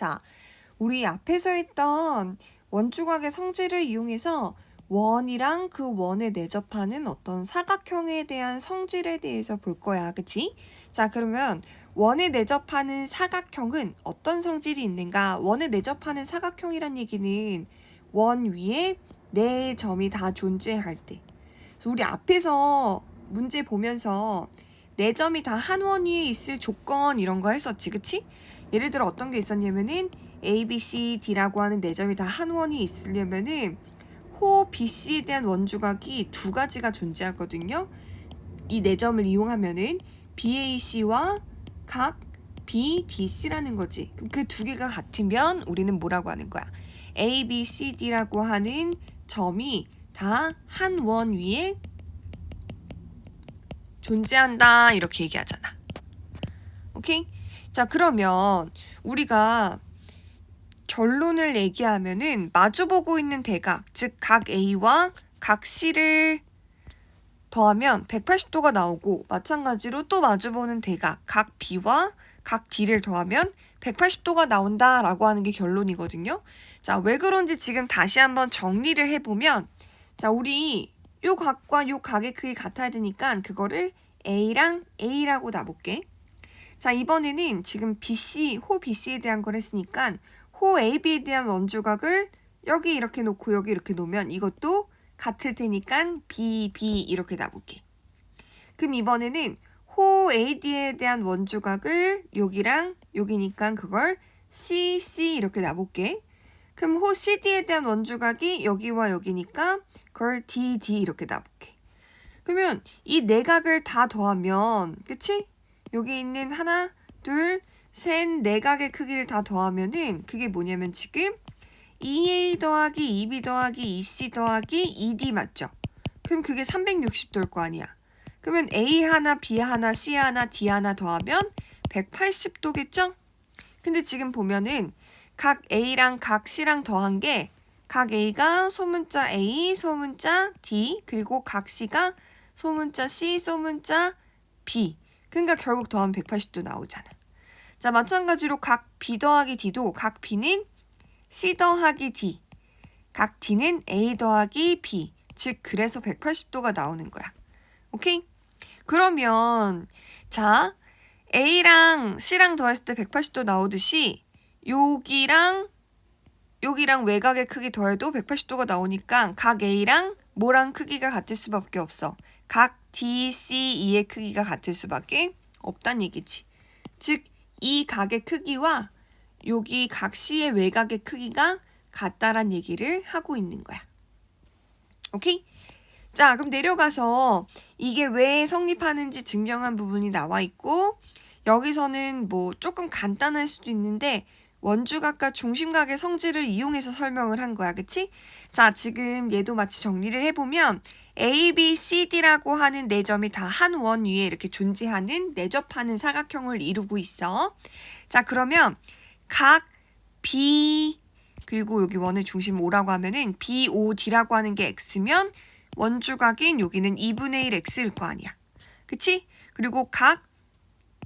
자, 우리 앞에서 했던 원주각의 성질을 이용해서 원이랑 그 원에 내접하는 어떤 사각형에 대한 성질에 대해서 볼 거야. 그치? 자, 그러면 원에 내접하는 사각형은 어떤 성질이 있는가? 원에 내접하는 사각형이란 얘기는 원 위에 네 점이 다 존재할 때. 우리 앞에서 문제 보면서 네 점이 다 한 원 위에 있을 조건 이런 거 했었지. 그치? 예를 들어 어떤 게 있었냐면은 A, B, C, D라고 하는 네 점이 다 한 원이 있으려면은 호 BC에 대한 원주각이 두 가지가 존재하거든요. 이 네 점을 이용하면은 BAC와 각 BDC라는 거지. 그 두 개가 같으면 우리는 뭐라고 하는 거야? A, B, C, D라고 하는 점이 다 한 원 위에 존재한다 이렇게 얘기하잖아. 오케이? 자 그러면 우리가 결론을 얘기하면은 마주보고 있는 대각, 즉 각 A와 각 C를 더하면 180도가 나오고 마찬가지로 또 마주보는 대각, 각 B와 각 D를 더하면 180도가 나온다라고 하는 게 결론이거든요. 자, 왜 그런지 지금 다시 한번 정리를 해보면 자, 우리 요 각과 요 각의 크기 같아야 되니까 그거를 A랑 A라고 놔볼게. 자, 이번에는 지금 BC, 호 BC에 대한 걸 했으니까 호 AB에 대한 원주각을 여기 이렇게 놓고 여기 이렇게 놓으면 이것도 같을 테니까 B, B 이렇게 놔볼게. 그럼 이번에는 호 AD에 대한 원주각을 여기랑 여기니까 그걸 C, C 이렇게 놔볼게. 그럼 호 CD에 대한 원주각이 여기와 여기니까 그걸 D, D 이렇게 놔볼게. 그러면 이 내각을 다 더하면 그치? 여기 있는 하나, 둘, 셋, 내각의 크기를 다 더하면은 그게 뭐냐면 지금 2a 더하기 2b 더하기 2c 더하기 2d 맞죠? 그럼 그게 360도일 거 아니야. 그러면 a 하나, b 하나, c 하나, d 하나 더하면 180도겠죠? 근데 지금 보면은 각 a랑 각 c랑 더한 게 각 a가 소문자 a, 소문자 d, 그리고 각 c가 소문자 c, 소문자 b. 그러니까 결국 더하면 180도 나오잖아. 자, 마찬가지로 각 b 더하기 d도 각 b는 c 더하기 d, 각 d는 a 더하기 b. 즉, 그래서 180도가 나오는 거야. 오케이? 그러면, 자, a랑 c랑 더했을 때 180도 나오듯이, 여기랑, 여기랑 외곽의 크기 더해도 180도가 나오니까 각 a랑 뭐랑 크기가 같을 수밖에 없어. 각 D, C, E의 크기가 같을 수밖에 없단 얘기지. 즉, 이 각의 크기와 여기 각 C의 외곽의 크기가 같다란 얘기를 하고 있는 거야. 오케이? 자, 그럼 내려가서 이게 왜 성립하는지 증명한 부분이 나와 있고, 여기서는 뭐 조금 간단할 수도 있는데, 원주각과 중심각의 성질을 이용해서 설명을 한 거야. 그치? 자, 지금 얘도 마치 정리를 해보면, A, B, C, D라고 하는 네 점이 다 한 원 위에 이렇게 존재하는 내접하는 사각형을 이루고 있어. 자, 그러면 각 B 그리고 여기 원의 중심 5라고 하면은 B, O, D라고 하는 게 X면 원주각인 여기는 2분의 1 X일 거 아니야. 그치? 그리고 각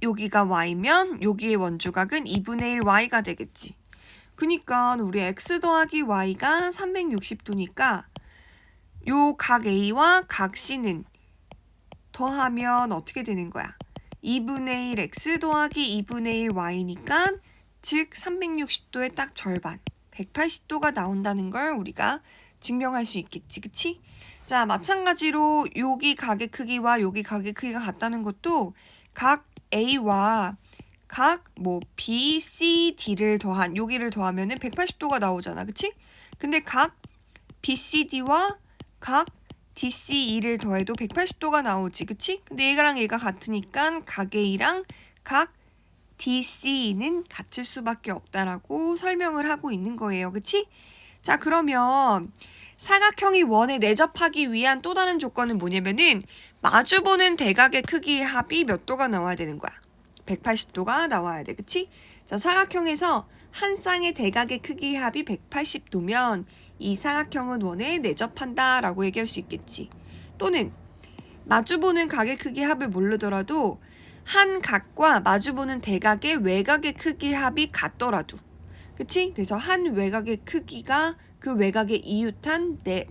여기가 Y면 여기의 원주각은 2분의 1 Y가 되겠지. 그니까 우리 X 더하기 Y가 360도니까 요 각 A와 각 C는 더하면 어떻게 되는 거야? 2분의 1 X 더하기 2분의 1 Y니까 즉 360도의 딱 절반 180도가 나온다는 걸 우리가 증명할 수 있겠지 그치? 자 마찬가지로 여기 각의 크기와 여기 각의 크기가 같다는 것도 각 A와 각 뭐 B, C, D를 더한 여기를 더하면은 180도가 나오잖아 그치? 근데 각 B, C, D와 각 DCE를 더해도 180도가 나오지, 그치? 근데 얘가랑 얘가 같으니까 각 A랑 각 DC는 같을 수밖에 없다라고 설명을 하고 있는 거예요, 그치? 자, 그러면 사각형이 원에 내접하기 위한 또 다른 조건은 뭐냐면은 마주보는 대각의 크기의 합이 몇 도가 나와야 되는 거야? 180도가 나와야 돼, 그치? 자, 사각형에서 한 쌍의 대각의 크기의 합이 180도면 이 사각형은 원에 내접한다 라고 얘기할 수 있겠지. 또는 마주보는 각의 크기 합을 모르더라도 한 각과 마주보는 대각의 외곽의 크기 합이 같더라도 그치? 그래서 한 외곽의 크기가 그 외곽의 이웃한 내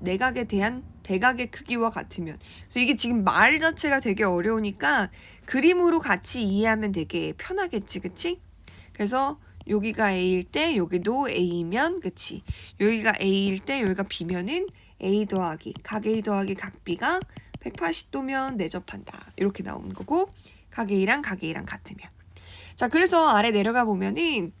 내각에 대한 대각의 크기와 같으면 그래서 이게 지금 말 자체가 되게 어려우니까 그림으로 같이 이해하면 되게 편하겠지 그치? 그래서 여기가 A일 때 여기도 A면 그치? 여기가 A일 때 여기가 B면은 A 더하기 각 A 더하기 각 B가 180도면 내접한다 이렇게 나오는 거고 각 A랑 각 A랑 같으면 자 그래서 아래 내려가 보면은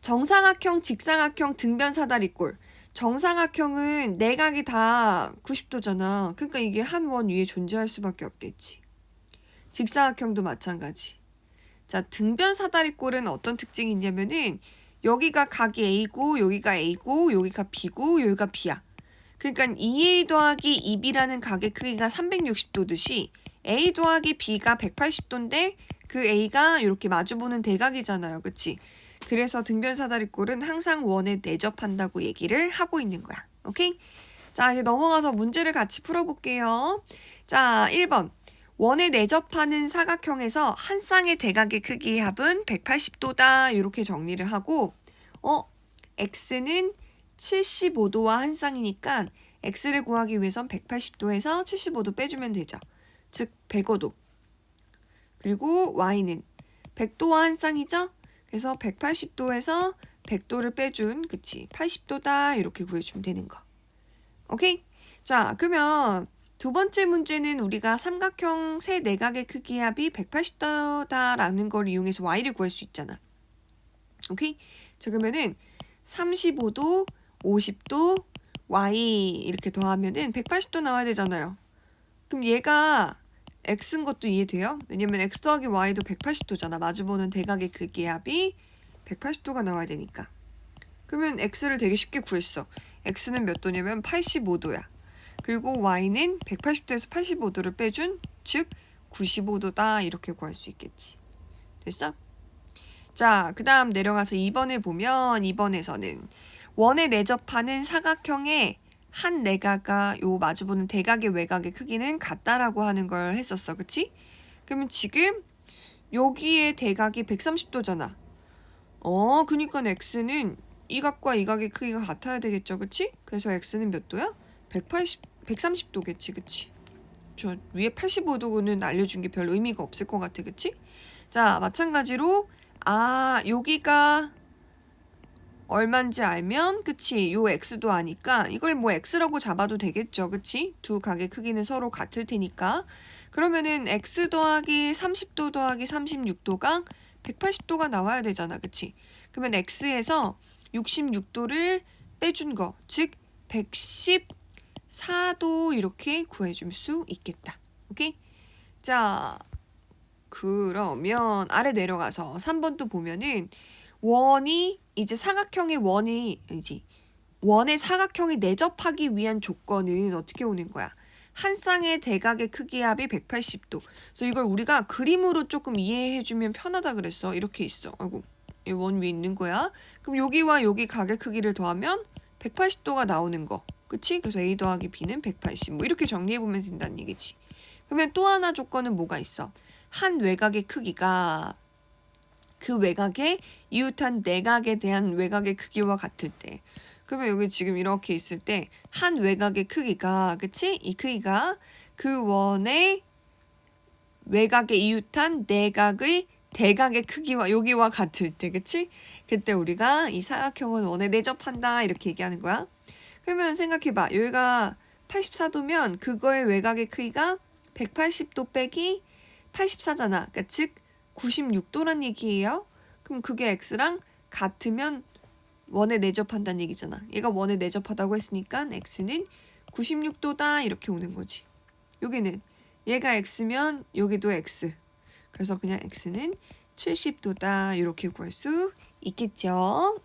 정사각형, 직사각형, 등변 사다리꼴 정사각형은 내각이 다 90도잖아. 그러니까 이게 한 원 위에 존재할 수밖에 없겠지. 직사각형도 마찬가지. 자, 등변 사다리꼴은 어떤 특징이 있냐면은 여기가 각이 A고 여기가 A고 여기가 B고 여기가 B야. 그러니까 2A 더하기 2B라는 각의 크기가 360도듯이 A 더하기 B가 180도인데 그 A가 이렇게 마주보는 대각이잖아요. 그치? 그래서 등변 사다리꼴은 항상 원에 내접한다고 얘기를 하고 있는 거야. 오케이? 자, 이제 넘어가서 문제를 같이 풀어볼게요. 자, 1번. 원에 내접하는 사각형에서 한 쌍의 대각의 크기의 합은 180도다. 이렇게 정리를 하고, 어, x는 75도와 한 쌍이니까 x를 구하기 위해선 180도에서 75도 빼주면 되죠. 즉, 105도. 그리고 y는 100도와 한 쌍이죠? 그래서 180도에서 100도를 빼준 그치 80도다 이렇게 구해주면 되는 거 오케이 자 그러면 두 번째 문제는 우리가 삼각형 세 내각의 크기 합이 180도다라는 걸 이용해서 y를 구할 수 있잖아 오케이 자 그러면은 35도 50도 y 이렇게 더하면은 180도 나와야 되잖아요 그럼 얘가 x인 것도 이해돼요? 왜냐면 x 더하기 y도 180도잖아. 마주보는 대각의 크기 합이 180도가 나와야 되니까. 그러면 x를 되게 쉽게 구했어. x는 몇 도냐면 85도야. 그리고 y는 180도에서 85도를 빼준 즉 95도다 이렇게 구할 수 있겠지. 됐어? 자, 그 다음 내려가서 2번을 보면 2번에서는 원에 내접하는 사각형의 한 내각과 요 마주보는 대각의 외곽의 크기는 같다라고 하는 걸 했었어. 그치? 그러면 지금 여기에 대각이 130도잖아. 어, 그니까 x는 이 각과 이 각의 크기가 같아야 되겠죠. 그치? 그래서 x는 몇 도야? 180, 130도겠지. 그치? 저 위에 85도는 알려준 게 별 의미가 없을 것 같아. 그치? 자, 마찬가지로 아, 여기가 얼만지 알면 그치 요 x도 아니까 이걸 뭐 x라고 잡아도 되겠죠 그치 두 각의 크기는 서로 같을 테니까 그러면은 x 더하기 30도 더하기 36도가 180도가 나와야 되잖아 그치 그러면 x에서 66도를 빼준 거 즉 114도 이렇게 구해줄 수 있겠다 오케이 자 그러면 아래 내려가서 3번 또 보면은 원이 이제 사각형의 원이 이제 원의 사각형이 내접하기 위한 조건은 어떻게 오는 거야? 한 쌍의 대각의 크기 합이 180도. 그래서 이걸 우리가 그림으로 조금 이해해주면 편하다 그랬어. 이렇게 있어. 아이고, 이 원 위에 있는 거야. 그럼 여기와 여기 각의 크기를 더하면 180도가 나오는 거. 그치? 그래서 A 더하기 B는 180. 뭐 이렇게 정리해보면 된다는 얘기지. 그러면 또 하나 조건은 뭐가 있어? 한 외곽의 크기가 그 외곽의 이웃한 내각에 대한 외곽의 크기와 같을 때 그러면 여기 지금 이렇게 있을 때 한 외곽의 크기가 그치? 이 크기가 그 원의 외곽에 이웃한 내각의 대각의 크기와 여기와 같을 때 그치? 그때 우리가 이 사각형은 원에 내접한다 이렇게 얘기하는 거야 그러면 생각해봐 여기가 84도면 그거의 외곽의 크기가 180도 빼기 84잖아 그러니까 즉 96도란 얘기예요. 그럼 그게 x랑 같으면 원에 내접한다는 얘기잖아. 얘가 원에 내접하다고 했으니까 x는 96도다 이렇게 오는 거지. 여기는 얘가 x면 여기도 x. 그래서 그냥 x는 70도다 이렇게 구할 수 있겠죠.